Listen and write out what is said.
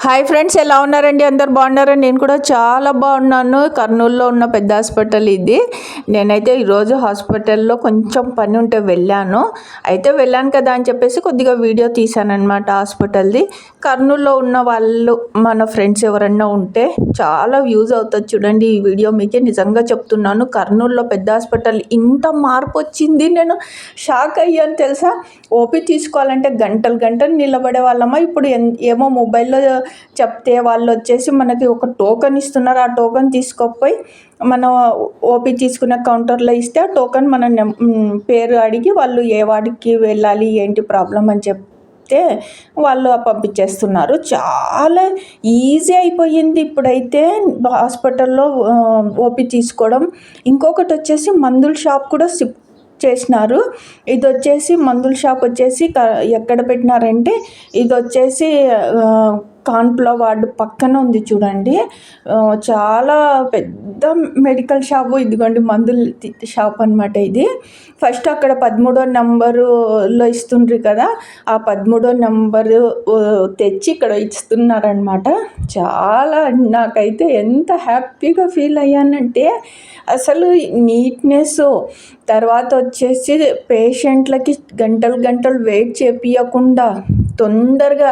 Hi friends ఎలా ఉన్నారండి? అందరు బాగున్నారని నేను కూడా చాలా బాగున్నాను. కర్నూలులో ఉన్న పెద్ద హాస్పిటల్ ఇది. నేనైతే ఈరోజు హాస్పిటల్లో కొంచెం పని ఉంటే వెళ్ళాను. అయితే వెళ్ళాను కదా అని చెప్పేసి కొద్దిగా వీడియో తీశానమాట హాస్పిటల్ది. కర్నూలులో ఉన్న వాళ్ళు మన ఫ్రెండ్స్ ఎవరన్నా ఉంటే చాలా యూజ్ అవుతుంది చూడండి. ఈ వీడియో మీకే నిజంగా చెప్తున్నాను. కర్నూలులో పెద్ద హాస్పిటల్ ఇంత మార్పు వచ్చింది. నేను షాక్ అయ్యాను తెలుసా? ఓపీ తీసుకోవాలంటే గంటలు గంటలు నిలబడే వాళ్ళమా? ఇప్పుడు ఎన్- ఏమో మొబైల్లో చెప్తే వాళ్ళు వచ్చేసి మనకి ఒక టోకెన్ ఇస్తున్నారు. ఆ టోకెన్ తీసుకోకపోయి మనం ఓపీ తీసుకున్న కౌంటర్లో ఇస్తే ఆ టోకెన్ మన పేరు అడిగి వాళ్ళు ఏ వాడికి వెళ్ళాలి ఏంటి ప్రాబ్లం అని చెప్తే వాళ్ళు పంపించేస్తున్నారు. చాలా ఈజీ అయిపోయింది ఇప్పుడైతే. హాస్పిటల్లో ఓపీ తీసుకోవడం. ఇంకొకటి వచ్చేసి మందుల షాప్ కూడా షిఫ్ట్ చేసినారు. ఇది వచ్చేసి మందుల షాప్ వచ్చేసి ఎక్కడ పెట్టినారంటే ఇది వచ్చేసి ఆ, వార్డు పక్కన ఉంది చూడండి. చాలా పెద్ద మెడికల్ షాపు ఇదిగోండి మందుల షాప్ అనమాట ఇది. ఫస్ట్ అక్కడ పదమూడో నెంబరులో ఇస్తుండ్రు కదా ఆ పదమూడో నెంబరు తెచ్చి ఇక్కడ ఇస్తున్నారనమాట చాలా నాకైతే ఎంత హ్యాపీగా ఫీల్ అయ్యానంటే అసలు నీట్నెస్ తర్వాత వచ్చేసి పేషెంట్లకి గంటలు గంటలు వెయిట్ చేపియకుండా తొందరగా